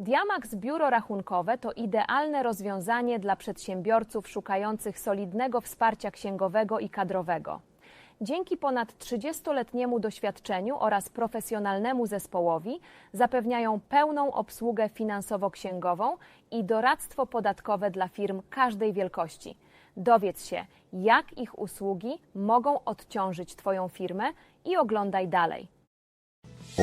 Diamax Biuro Rachunkowe to idealne rozwiązanie dla przedsiębiorców szukających solidnego wsparcia księgowego i kadrowego. Dzięki ponad 30-letniemu doświadczeniu oraz profesjonalnemu zespołowi zapewniają pełną obsługę finansowo-księgową i doradztwo podatkowe dla firm każdej wielkości. Dowiedz się, jak ich usługi mogą odciążyć Twoją firmę i oglądaj dalej.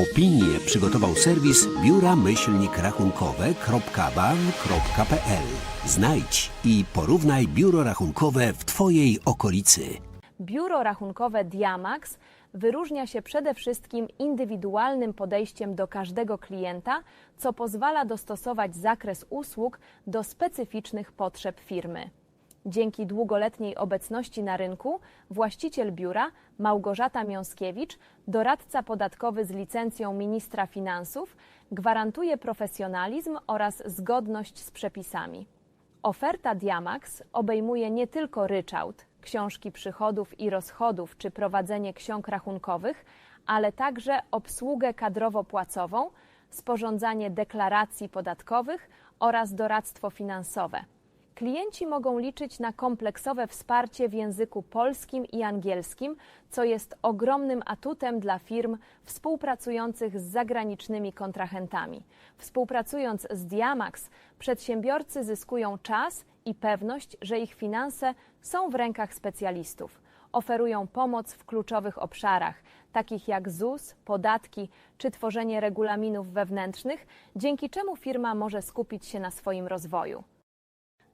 Opinię przygotował serwis biura myślnik rachunkowe.baw.pl. Znajdź i porównaj biuro rachunkowe w Twojej okolicy. Biuro rachunkowe Diamax wyróżnia się przede wszystkim indywidualnym podejściem do każdego klienta, co pozwala dostosować zakres usług do specyficznych potrzeb firmy. Dzięki długoletniej obecności na rynku właściciel biura Małgorzata Miąskiewicz, doradca podatkowy z licencją ministra finansów, gwarantuje profesjonalizm oraz zgodność z przepisami. Oferta Diamax obejmuje nie tylko ryczałt, książki przychodów i rozchodów czy prowadzenie ksiąg rachunkowych, ale także obsługę kadrowo-płacową, sporządzanie deklaracji podatkowych oraz doradztwo finansowe. Klienci mogą liczyć na kompleksowe wsparcie w języku polskim i angielskim, co jest ogromnym atutem dla firm współpracujących z zagranicznymi kontrahentami. Współpracując z Diamax, przedsiębiorcy zyskują czas i pewność, że ich finanse są w rękach specjalistów. Oferują pomoc w kluczowych obszarach, takich jak ZUS, podatki czy tworzenie regulaminów wewnętrznych, dzięki czemu firma może skupić się na swoim rozwoju.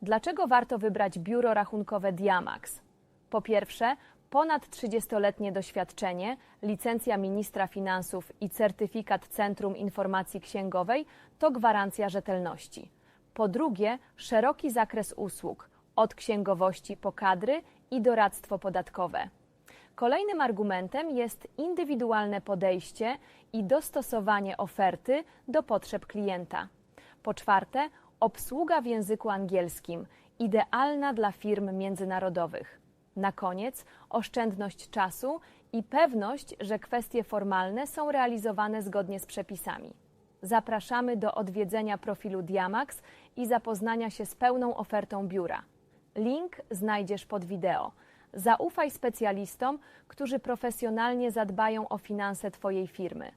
Dlaczego warto wybrać biuro rachunkowe Diamax? Po pierwsze, ponad 30-letnie doświadczenie, licencja ministra finansów i certyfikat Centrum Informacji Księgowej to gwarancja rzetelności. Po drugie, szeroki zakres usług, od księgowości po kadry i doradztwo podatkowe. Kolejnym argumentem jest indywidualne podejście i dostosowanie oferty do potrzeb klienta. Po czwarte, obsługa w języku angielskim, idealna dla firm międzynarodowych. Na koniec, oszczędność czasu i pewność, że kwestie formalne są realizowane zgodnie z przepisami. Zapraszamy do odwiedzenia profilu Diamax i zapoznania się z pełną ofertą biura. Link znajdziesz pod wideo. Zaufaj specjalistom, którzy profesjonalnie zadbają o finanse Twojej firmy.